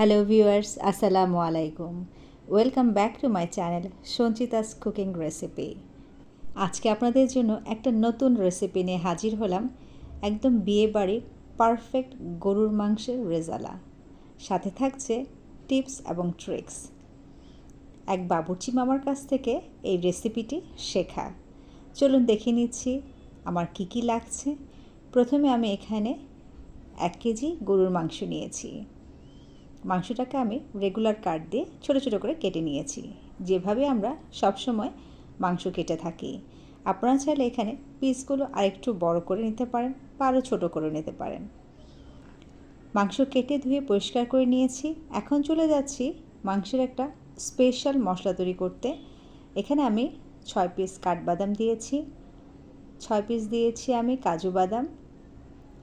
Hello viewers আসসালামু আলাইকুম welcome back to my channel Sanchita's cooking recipe আজকে আপনাদের জন্য একটা নতুন রেসিপি নিয়ে হাজির হলাম, একদম বিয়ে বাড়ির পারফেক্ট গরুর মাংসের রেজালা। সাথে থাকছে টিপস এবং ট্রিক্স এক বাবুর্চি মামার কাছ থেকে এই রেসিপিটি শেখা। চলুন দেখে নিচ্ছি আমার কি কি লাগছে। প্রথমে আমি এখানে এক কেজি গরুর মাংস নিয়েছি। মাংসটাকে আমি রেগুলার কাট দিয়ে ছোটো ছোটো করে কেটে নিয়েছি। যেভাবে আমরা সবসময় মাংস কেটে থাকি। আপনারা চাইলে এখানে পিসগুলো আরেকটু বড় করে নিতে পারেন বা আরও ছোটো করে নিতে পারেন। মাংস কেটে ধুয়ে পরিষ্কার করে নিয়েছি। এখন চলে যাচ্ছি মাংসের একটা স্পেশাল মশলা তৈরি করতে। এখানে আমি ছয় পিস কাঠবাদাম দিয়েছি। ছয় পিস দিয়েছি আমি কাজু বাদাম।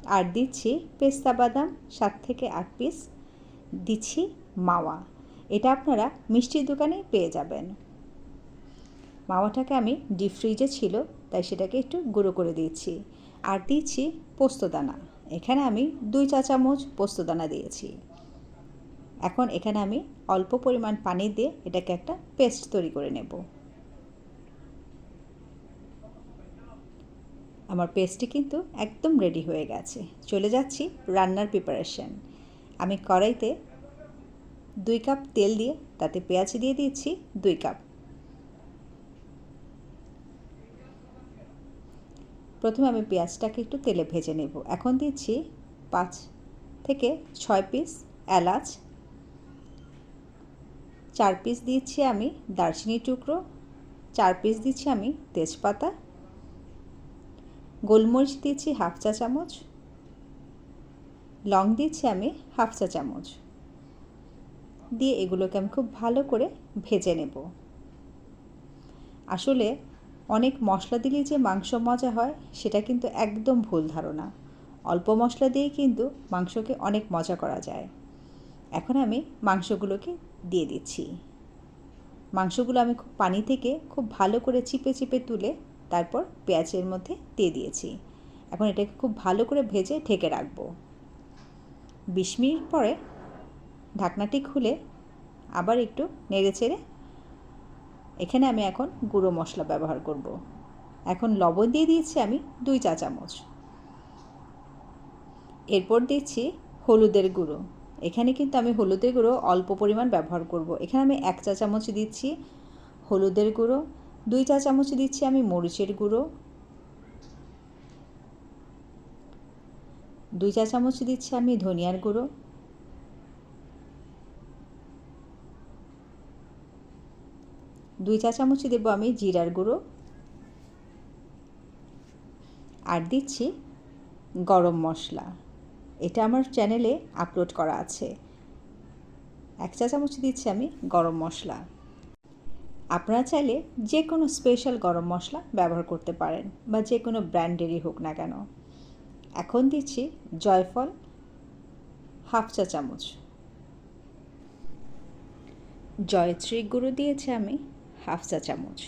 আর দিচ্ছি পেস্তা বাদাম, সাত থেকে আট পিস দিচ্ছি মাওয়া। এটা আপনারা মিষ্টির দোকানে পেয়ে যাবেন। মাওয়াটাকে আমি ডিপ ফ্রিজে ছিল, তাই সেটাকে একটু গুঁড়ো করে দিয়েছি। আর দিচ্ছি পোস্তদানা। এখানে আমি দুই চা চামচ পোস্তদানা দিয়েছি। এখন এখানে আমি অল্প পরিমাণ পানি দিয়ে এটাকে একটা পেস্ট তৈরি করে নেব। আমার পেস্টটি কিন্তু একদম রেডি হয়ে গেছে। চলে যাচ্ছি রান্নার প্রিপারেশন। আমি কড়াইতে দুই কাপ তেল দিয়ে তাতে পেঁয়াজ দিয়ে দিচ্ছি দুই কাপ। প্রথমে আমি পেঁয়াজটাকে একটু তেলে ভেজে নেব। এখন দিচ্ছি পাঁচ থেকে ছয় পিস এলাচ। চার পিস দিচ্ছি আমি দারচিনি টুকরো। চার পিস দিচ্ছি আমি তেজপাতা। গোলমরিচ দিচ্ছি হাফ চা চামচ। লং দিচ্ছি আমি হাফ চা চামচ। দিয়ে এগুলোকে আমি খুব ভালো করে ভেজে নেব। আসলে অনেক মশলা দিলে যে মাংস মজা হয়, সেটা কিন্তু একদম ভুল ধারণা। অল্প মশলা দিয়ে কিন্তু মাংসকে অনেক মজা করা যায়। এখন আমি মাংসগুলোকে দিয়ে দিচ্ছি। মাংসগুলো আমি খুব পানি থেকে খুব ভালো করে চিপে চিপে তুলে তারপর পেঁয়াজের মধ্যে দিয়ে দিয়েছি। এখন এটাকে খুব ভালো করে ভেজে ঢেকে রাখব। বিশ মিনিট পরে ঢাকনাটি খুলে আবার একটু নেড়ে চেড়ে এখানে আমি এখন গুঁড়ো মশলা ব্যবহার করব। এখন লবণ দিয়ে দিয়েছি আমি দুই চা চামচ এরপর দিচ্ছি হলুদের গুঁড়ো এখানে কিন্তু আমি হলুদের গুঁড়ো অল্প পরিমাণ ব্যবহার করব। এখানে আমি এক চা চামচ দিচ্ছি হলুদের গুঁড়ো, দুই চা চামচ দিচ্ছি আমি মরিচের গুঁড়ো, দুই চা চামচ দিচ্ছি আমি ধনিয়ার গুঁড়ো দুই চা চামচ দেবো আমি জিরার গুঁড়ো। আর দিচ্ছি গরম মশলা। এটা আমার চ্যানেলে আপলোড করা আছে। এক চা চামচ দিচ্ছি আমি গরম মশলা। আপনারা চাইলে যে কোনো স্পেশাল গরম মশলা ব্যবহার করতে পারেন বা যে কোনো ব্র্যান্ডেরই হোক না কেন। এখন দিচ্ছি জয়ফল হাফ চা চামচ। জয়ত্রী গুঁড়ো দিয়েছি আমি হাফ চা চামচ।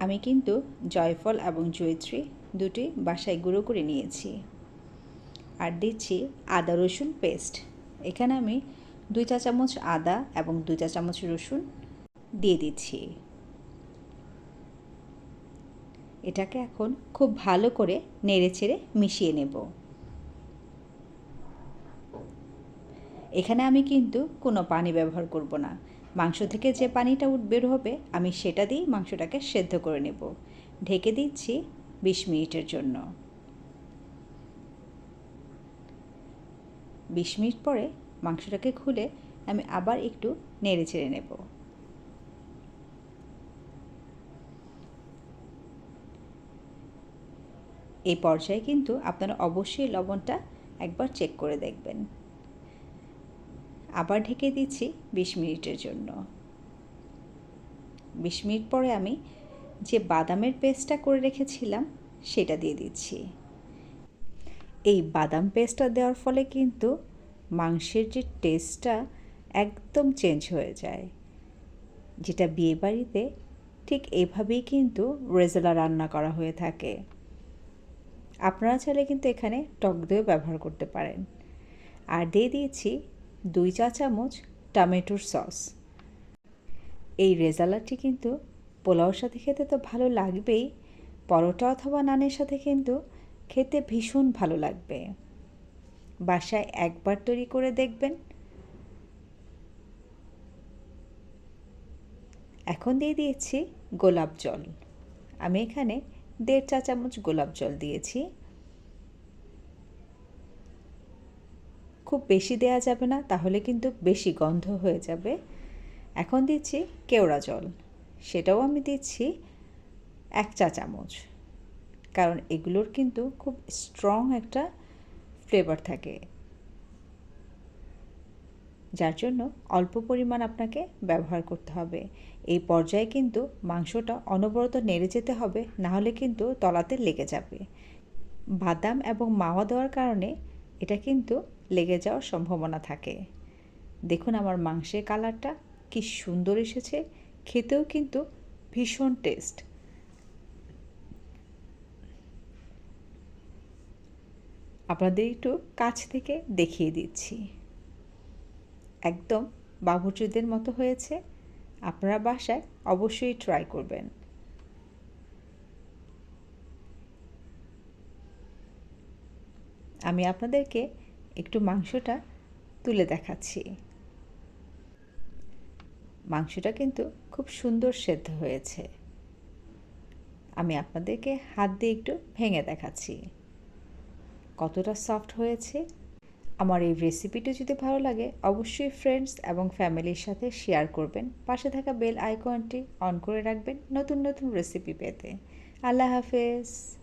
আমি কিন্তু জয়ফল এবং জয়ত্রী দুটি বাসায় গুঁড়ো করে নিয়েছি। আর দিচ্ছি আদা রসুন পেস্ট। এখানে আমি দুই চা চামচ আদা এবং দুই চা চামচ রসুন দিয়ে দিচ্ছি। এটাকে এখন খুব ভালো করে নেড়ে চেড়ে মিশিয়ে নেব। এখানে আমি কিন্তু কোনো পানি ব্যবহার করব না। মাংস থেকে যে পানিটা উঠ বের হবে, আমি সেটা দিয়েই মাংসটাকে সেদ্ধ করে নেব। ঢেকে দিচ্ছি বিশ মিনিটের জন্য। বিশ মিনিট পরে মাংসটাকে খুলে আমি আবার একটু নেড়ে চেড়ে নেব। এই পর্যায়ে কিন্তু আপনারা অবশ্যই লবণটা একবার চেক করে দেখবেন। আবার ঢেকে দিচ্ছি বিশ মিনিটের জন্য। বিশ মিনিট পরে আমি যে বাদামের পেস্টটা করে রেখেছিলাম, সেটা দিয়ে দিচ্ছি। এই বাদাম পেস্টটা দেওয়ার ফলে কিন্তু মাংসের যে টেস্টটা একদম চেঞ্জ হয়ে যায়। যেটা বিয়েবাড়িতে ঠিক এভাবেই কিন্তু রেজালা রান্না করা হয়ে থাকে। আপনারা চাইলে কিন্তু এখানে টক দইও ব্যবহার করতে পারেন। আর দিয়ে দিয়েছি দুই চা চামচ টমেটোর সস। এই রেজালাটি কিন্তু পোলাওর সাথে খেতে তো ভালো লাগবেই, পরোটা অথবা নানের সাথে কিন্তু খেতে ভীষণ ভালো লাগবে। বাসায় একবার তৈরি করে দেখবেন। এখন দিয়ে দিয়েছি গোলাপ জল। আমি এখানে দেড় চা চামচ গোলাপ জল দিয়েছি। খুব বেশি দেয়া যাবে না, তাহলে কিন্তু বেশি গন্ধ হয়ে যাবে। এখন দিচ্ছি কেওড়া জল। সেটাও আমি দিচ্ছি এক চা চামচ। কারণ এগুলোর কিন্তু খুব স্ট্রং একটা ফ্লেভার থাকে। যার জন্য অল্প পরিমাণ আপনাকে ব্যবহার করতে হবে। এই পর্যায়ে কিন্তু মাংসটা অনবরত নেড়ে যেতে হবে নাহলে কিন্তু তলাতে লেগে যাবে। বাদাম এবং মাওয়া দেওয়ার কারণে এটা কিন্তু লেগে যাওয়ার সম্ভাবনা থাকে। দেখুন আমার মাংসের কালারটা কি সুন্দর এসেছে। খেতেও কিন্তু ভীষণ টেস্ট আপনাদের একটু কাছ থেকে দেখিয়ে দিচ্ছি। একদম বাবুর্চিদের মতো হয়েছে। আপনারা বাসায় অবশ্যই ট্রাই করবেন। আমি আপনাদেরকে একটু মাংসটা তুলে দেখাচ্ছি। মাংসটা কিন্তু খুব সুন্দর সেদ্ধ হয়েছে। আমি আপনাদেরকে হাত দিয়ে একটু ভেঙে দেখাচ্ছি। কতটা সফট হয়েছে। আমার এই রেসিপিটি যদি ভালো লাগে, অবশ্যই ফ্রেন্ডস এবং ফ্যামিলির সাথে শেয়ার করবেন। পাশে থাকা বেল আইকনটি অন করে রাখবেন নতুন নতুন রেসিপি পেতে। আল্লাহ হাফেজ।